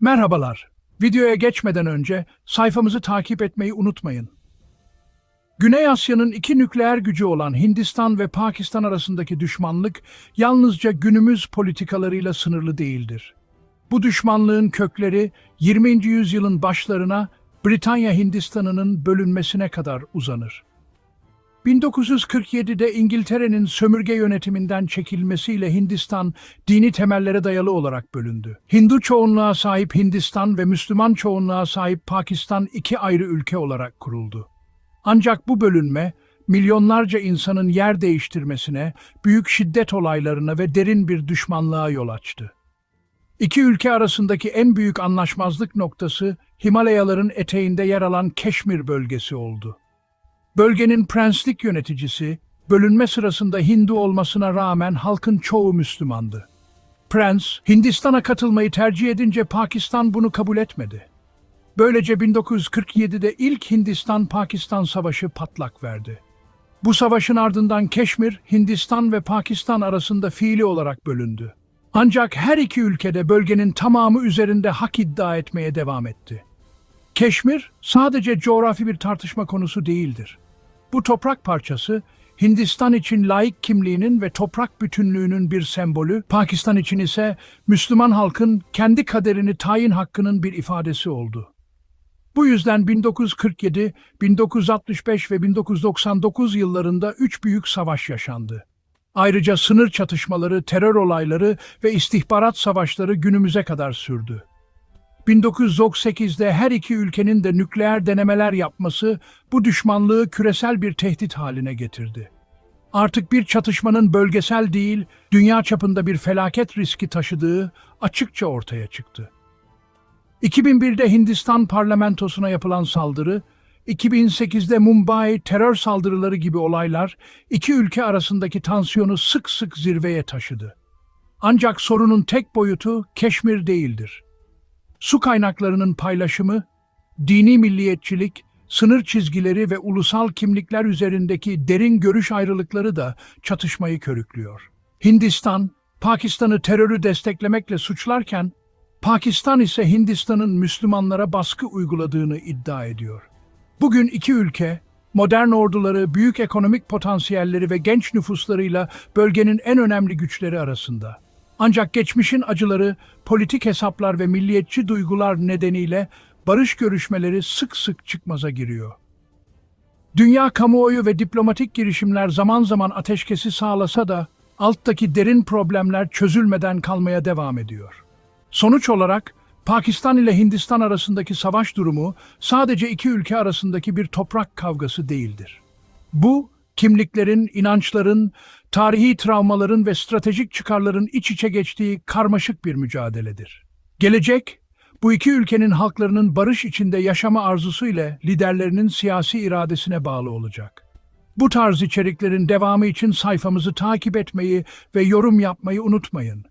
Merhabalar. Videoya geçmeden önce sayfamızı takip etmeyi unutmayın. Güney Asya'nın iki nükleer gücü olan Hindistan ve Pakistan arasındaki düşmanlık yalnızca günümüz politikalarıyla sınırlı değildir. Bu düşmanlığın kökleri 20. yüzyılın başlarına Britanya Hindistan'ının bölünmesine kadar uzanır. 1947'de İngiltere'nin sömürge yönetiminden çekilmesiyle Hindistan dini temellere dayalı olarak bölündü. Hindu çoğunluğa sahip Hindistan ve Müslüman çoğunluğa sahip Pakistan iki ayrı ülke olarak kuruldu. Ancak bu bölünme milyonlarca insanın yer değiştirmesine, büyük şiddet olaylarına ve derin bir düşmanlığa yol açtı. İki ülke arasındaki en büyük anlaşmazlık noktası Himalayaların eteğinde yer alan Keşmir bölgesi oldu. Bölgenin prenslik yöneticisi, bölünme sırasında Hindu olmasına rağmen halkın çoğu Müslümandı. Prens, Hindistan'a katılmayı tercih edince Pakistan bunu kabul etmedi. Böylece 1947'de ilk Hindistan-Pakistan Savaşı patlak verdi. Bu savaşın ardından Keşmir, Hindistan ve Pakistan arasında fiili olarak bölündü. Ancak her iki ülkede bölgenin tamamı üzerinde hak iddia etmeye devam etti. Keşmir sadece coğrafi bir tartışma konusu değildir. Bu toprak parçası Hindistan için laik kimliğinin ve toprak bütünlüğünün bir sembolü, Pakistan için ise Müslüman halkın kendi kaderini tayin hakkının bir ifadesi oldu. Bu yüzden 1947, 1965 ve 1999 yıllarında üç büyük savaş yaşandı. Ayrıca sınır çatışmaları, terör olayları ve istihbarat savaşları günümüze kadar sürdü. 1998'de her iki ülkenin de nükleer denemeler yapması bu düşmanlığı küresel bir tehdit haline getirdi. Artık bir çatışmanın bölgesel değil, dünya çapında bir felaket riski taşıdığı açıkça ortaya çıktı. 2001'de Hindistan parlamentosuna yapılan saldırı, 2008'de Mumbai terör saldırıları gibi olaylar iki ülke arasındaki tansiyonu sık sık zirveye taşıdı. Ancak sorunun tek boyutu Keşmir değildir. Su kaynaklarının paylaşımı, dini milliyetçilik, sınır çizgileri ve ulusal kimlikler üzerindeki derin görüş ayrılıkları da çatışmayı körüklüyor. Hindistan, Pakistan'ı terörü desteklemekle suçlarken, Pakistan ise Hindistan'ın Müslümanlara baskı uyguladığını iddia ediyor. Bugün iki ülke, modern orduları, büyük ekonomik potansiyelleri ve genç nüfuslarıyla bölgenin en önemli güçleri arasında. Ancak geçmişin acıları, politik hesaplar ve milliyetçi duygular nedeniyle barış görüşmeleri sık sık çıkmaza giriyor. Dünya kamuoyu ve diplomatik girişimler zaman zaman ateşkesi sağlasa da alttaki derin problemler çözülmeden kalmaya devam ediyor. Sonuç olarak Pakistan ile Hindistan arasındaki savaş durumu sadece iki ülke arasındaki bir toprak kavgası değildir. Bu, kimliklerin, inançların, tarihi travmaların ve stratejik çıkarların iç içe geçtiği karmaşık bir mücadeledir. Gelecek, bu iki ülkenin halklarının barış içinde yaşama arzusu ile liderlerinin siyasi iradesine bağlı olacak. Bu tarz içeriklerin devamı için sayfamızı takip etmeyi ve yorum yapmayı unutmayın.